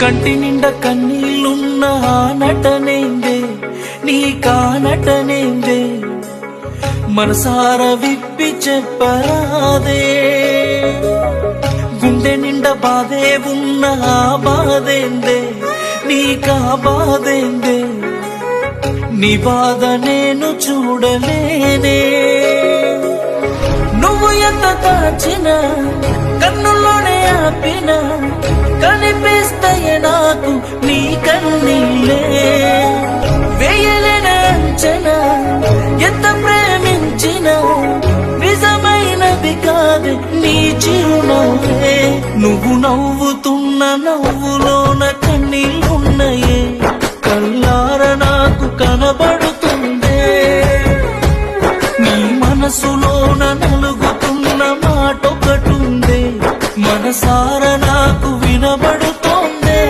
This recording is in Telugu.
కంటి నిండా కన్నీళ్ళున్న ఆ నటనేందే? నీ కానటనేందే మనసార విప్పి చెప్పరాదే. గుండె నిండా బాధే ఉన్న ఆ బాధేందే? నీకా బాధేందే? నీ బాధ నేను చూడలేనే. నువ్వు ఎంత దాచినా నువ్వు నవ్వుతున్న నవ్వులోన కన్నీళ్ళున్నాయే కల్లార నాకు కనబడుతుందే. నీ మనసులోన నలుగుతున్న మాట ఒకటుందే మనసార నాకు వినబడు